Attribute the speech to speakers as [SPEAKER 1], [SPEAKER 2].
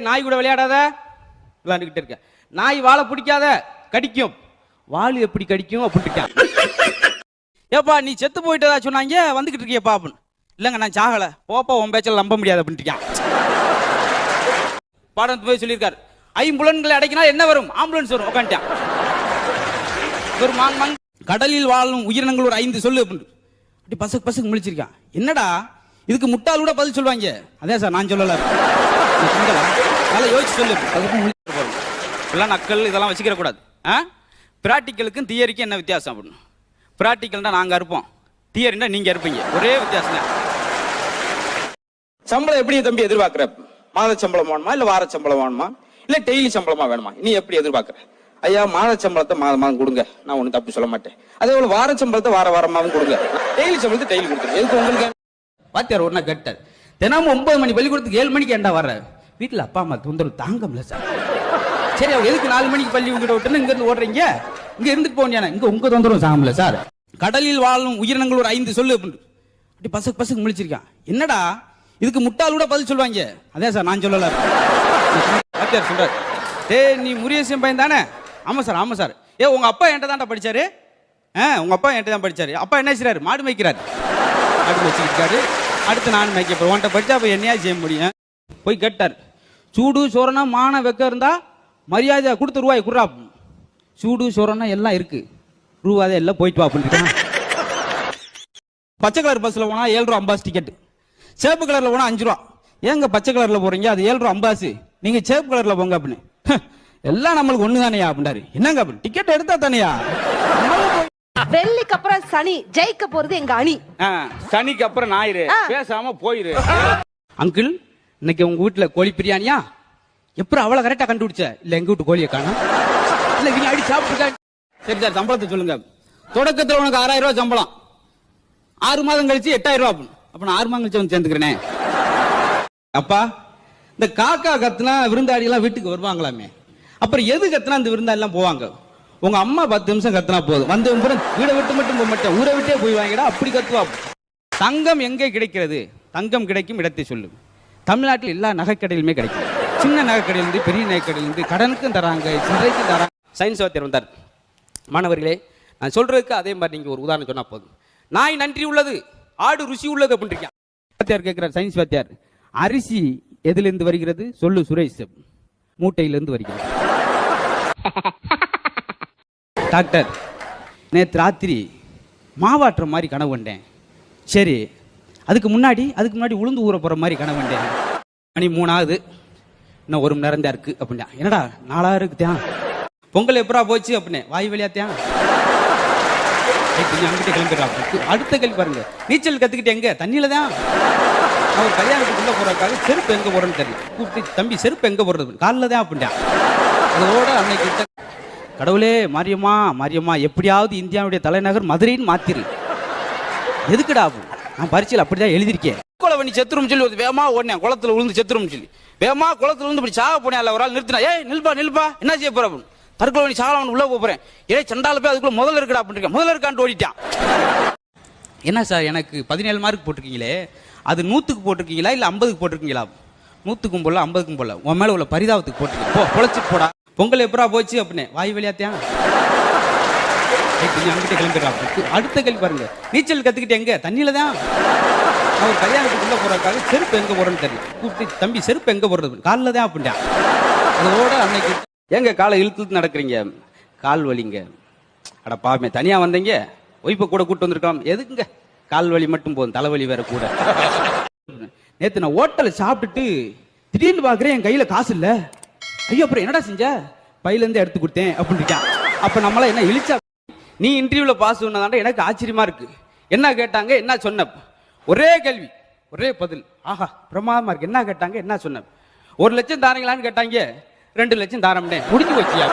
[SPEAKER 1] நாய் கூட விளையாடாத? விளையாண்டுக்கிட்டு இருக்க. நாய் வாழை பிடிக்காத? கடிக்கும். வாள் எப்படி கடிக்கும்? அப்படின்ட்டு ஏப்பா நீ செத்து போயிட்டதா சொன்னாங்க? வந்துகிட்டு இருக்கியப்பா அப்படின்னு. இல்லைங்க நான் சாகல. போப்பா உன் பேச்சல நம்ப முடியாது அப்படின்ட்டு பாடம் போய் சொல்லியிருக்காரு. ஐம்புலன்களை அடைக்கினா என்ன வரும்? ஆம்புலன்ஸ் வரும். உட்காந்துட்டான் ஒரு மாங் மாங். கடலில் வாழும் உயிரினங்கள் ஒரு ஐந்து சொல்லு அப்படின்னு. அப்படி பசக்கு பசக்கு முழிச்சிருக்கான். என்னடா? இதுக்கு முட்டாள் கூட பதில் சொல்லுவாங்க. அதே சார் நான் சொல்லல. நல்லா யோசிச்சு சொல்லு அதுக்கும் முழிச்சு போறோம் இப்பெல்லாம் நக்கல் இதெல்லாம் வச்சுக்கிற கூடாது ஆ ப்ராக்டிக்கலுக்கும் தியரிக்கும் என்ன வித்தியாசம் அப்படின்னு ப்ராக்டிக்கல்னா நாங்கள் இருப்போம் தியரினா நீங்கள் இருப்பீங்க ஒரே வித்தியாசம் தான்
[SPEAKER 2] சம்பளம் எப்படி தம்பி எதிர்பார்க்குற மாத சம்பளம் வேணுமா இல்லை வார சம்பளம் வேணுமா இல்லை டெய்லி சம்பளமா வேணுமா நீ எப்படி எதிர்பார்க்குற ஐயா மாத சம்பளத்தை மாத மாதம் கொடுங்க நான் ஒன்றும் தப்பு சொல்ல மாட்டேன் அதே போல வார சம்பளத்தை வார வாரமாகவும் கொடுங்க டெய்லி சம்பளத்தை டெய்லி கொடுத்துருங்க எதுக்கு உங்களுக்கு
[SPEAKER 1] வாத்தியார் ஒன்றா நாள் கேட்டார். தினமும் ஒன்பது மணி பள்ளிக்கூடத்துக்கு ஏழு மணிக்கு என்ன வர்ற? வீட்டில் அப்பா அம்மா தொந்தரவு தாங்க சார். சரி அவங்க எதுக்கு நாலு மணிக்கு பள்ளி உங்ககிட்ட விட்டுன்னு இங்கேருந்து ஓடுறீங்க? இங்கே இருந்துட்டு போனியா இங்கே உங்கள் தொந்தரவு தாங்க சார். கடலில் வாழும் உயிரினங்கள் ஒரு ஐந்து சொல்லு. அப்படின்னு அப்படி பசங்க பசங்க முழிச்சிருக்கான். என்னடா? இதுக்கு முட்டாள் கூட பதில் சொல்லுவாங்க. அதே சார் நான் சொல்லல. வாத்தியார் சொல்றாரு. டே நீ முரியசியம் பையன் தானே? ஆமாம் சார் ஆமாம் சார். ஏ உங்கள் அப்பா என்கிட்ட தான்டா படித்தாரு ஆ உங்கள் அப்பா என்கிட்ட தான் படித்தார் அப்பா என்ன செய்றாரு? மாடு மேய்க்கிறாரு. மாடு மேய்ச்சிருக்காரு அடுத்து நான் மேய்க்க உன்ட்ட உன்கிட்ட அப்போ அப்ப என்னையா செய்ய முடியும்? போய் கேட்டார். சூடு சோறனா மான வெக்க இருந்தா மரியாதை கொடுத்து ரூபாய் குடுறா. சூடு சோறனா எல்லாம் இருக்கு. ரூபாய் எல்லாம் போயிட்டு வா அப்படின்னு பச்சை கலர் பஸ்ல போனா ஏழு ரூபா அம்பாஸ் டிக்கெட் சேப்பு கலர்ல போனா அஞ்சு ரூபா. ஏங்க பச்சை கலர்ல போறீங்க? அது ஏழு ரூபா அம்பாஸ் நீங்க சேப்பு கலர்ல போங்க அப்படின்னு. "ஹ, எல்லாம் நம்மளுக்கு ஒண்ணு தானையா அப்படின்னாரு. என்னங்க அப்படின்னு டிக்கெட் எடுத்தா தானையா?
[SPEAKER 3] வெள்ளிக்கு அப்புறம் சனி ஜெயிக்க போறது எங்க அணி.
[SPEAKER 1] சனிக்கு அப்புறம் ஞாயிறு. பேசாம போயிரு. அங்கிள் இன்னைக்கு உங்க வீட்டுல கோழி பிரியாணியா? எப்படி அவ்வளவு கரெக்டா கண்டுபிடிச்ச? இல்ல எங்க வீட்டு கோழியை காணும். இல்ல இவங்க அடி சாப்பிட்டு சரி சார் சம்பளத்தை சொல்லுங்க. தொடக்கத்துல உனக்கு ஆறாயிரம் ரூபாய் சம்பளம். ஆறு மாதம் கழிச்சு எட்டாயிரம் ரூபாய் அப்ப நான் ஆறு மாதம் கழிச்சு வந்து சேர்ந்துக்கிறேனே. அப்பா இந்த காக்கா கத்துனா விருந்தாடி எல்லாம் வீட்டுக்கு வருவாங்களாமே. அப்புறம் எது கத்துனா இந்த விருந்தாடி எல்லாம் போவாங்க? உங்க அம்மா பத்து நிமிஷம் கத்துனா போதும். வந்து அப்புறம் வீடை விட்டு மட்டும் போக மாட்டேன். ஊரை விட்டே போய் வாங்கிடா அப்படி கத்துவா தங்கம் எங்கே கிடைக்கிறது? தங்கம் கிடைக்கும் இடத்தை சொல்லு. தமிழ்நாட்டில் எல்லா நகைக்கடையிலுமே கிடைக்கும். சின்ன நகைக்கடையிலிருந்து பெரிய நகைக்கடையிலிருந்து கடனுக்கும் தராங்க சில்லறைக்கும் தராங்க சயின்ஸ் வாத்தியர் வந்தார். மாணவர்களே நான் சொல்றதுக்கு அதே மாதிரி நீங்க ஒரு உதாரணம் சொன்னா போதும். நாய் நன்றி உள்ளது ஆடு ருசி உள்ளது அப்படின்னு வாத்தியார் கேட்கிறார் சயின்ஸ் வாத்தியார் அரிசி எதுலேருந்து வருகிறது? சொல்லு சுரேஷ் மூட்டையிலிருந்து வருகிறது. டாக்டர் நேற்று ராத்திரி மாவாட்டுற மாதிரி கனவு கண்டேன். சரி அதுக்கு முன்னாடி அதுக்கு முன்னாடி உளுந்து ஊற போற மாதிரி கனவு கண்டேன் மணி மூணாவது இன்னும் ஒரு மணி நேரம் தான் இருக்கு அப்படின்னா. என்னடா நாலாயிரம் இருக்குத்தான் பொங்கல் எப்படா போச்சு அப்படின்னு? வாய் வழியாத்தியான் அங்கிட்ட கிளம்பிடுறான் அடுத்த கேள்வி பாருங்க. நீச்சல் கத்துக்கிட்டு எங்க? தண்ணியில தான் அவர் ஒரு கல்யாணத்துக்கு போறதுக்காக செருப்பு எங்க போறேன்னு தெரியல. கூப்பிட்டு தம்பி செருப்பு எங்க போடுறது? காலில் தான் அப்படின்ட்டான் அதோட அன்னைக்கு கடவுளே மாரியம்மா மாரியம்மா எப்படியாவது இந்தியாவுடைய தலைநகர் மதுரைன்னு மாத்திரு. எதுக்குடா நான் பரீட்சையில் அப்படிதான் எழுதியிருக்கேன். கொலை பண்ணி செத்துரும் சொல்லி ஒரு வேகமா ஓடினேன் குளத்துல விழுந்து செத்துரும் சொல்லி. வேகமா குளத்துல விழுந்து இப்படி சாக போனேன் ஒரு ஆள் நிறுத்தினா ஏய் நில்பா நில்பா என்ன செய்ய போற அப்படின்னு தற்கொலை பண்ணி சாகலாம் உள்ள போறேன். ஏ சண்டால போய் அதுக்குள்ள முதல்ல இருக்குடா அப்படின்னு. முதல்ல இருக்கான்ட்டு ஓடிட்டான். என்ன சார் எனக்கு பதினேழு மார்க் போட்டிருக்கீங்களே? அது நூற்றுக்கு போட்டிருக்கீங்களா இல்லை ஐம்பதுக்கு போட்டிருக்கீங்களா? நூற்றுக்கும் போடல ஐம்பதுக்கும் போடல. உன் மேலே உள்ள பரிதாபத்துக்கு போட்டிருக்கீங்க. போ பொழைச்சிட்டு போடா. பொங்கல் எப்படா போச்சு அப்படின்னு? வாய் வழியாத்தியான் அங்கிட்ட கிளம்பிடுறான் அடுத்த கேள்வி பாருங்க. நீச்சல் கத்துக்கிட்டு எங்க? தண்ணியில தான். அவர் ஒரு கல்யாணத்துக்கு உள்ள போறதுக்காக செருப்பு எங்க போறேன்னு தெரியல. கூப்பிட்டு தம்பி செருப்பு எங்க போடுறது? காலில் தான் அப்படின்ட்டான் அதோட அன்னைக்கு எங்க காலை இழுத்து இழுத்து நடக்கிறீங்க? கால் வலிங்க. அட பாமே தனியா வந்தீங்க? ஒய்ப்பை கூட கூட்டு வந்திருக்கோம் எதுக்குங்க? கால் வலி மட்டும் போதும் தலைவலி வேற கூட. நேத்து நான் ஹோட்டல்ல சாப்பிட்டுட்டு திடீர்னு பாக்குறேன் என் கையில காசு இல்ல. ஐயோ அப்புறம் என்னடா செஞ்ச? பையில இருந்து எடுத்து கொடுத்தேன் அப்படின்னு இருக்கான் அப்ப நம்மள என்ன இழிச்சா நீ இன்டர்வியூவில் பாஸ் பண்ணதாண்ட எனக்கு ஆச்சரியமாக இருக்கு. என்ன கேட்டாங்க என்ன சொன்ன? ஒரே கேள்வி ஒரே பதில். ஆஹா பிரமாதமாக இருக்குது என்ன கேட்டாங்க என்ன சொன்ன? ஒரு லட்சம் தாரீங்களான்னு கேட்டாங்க ரெண்டு லட்சம் தாரம்னே. முடிஞ்சு வச்சியா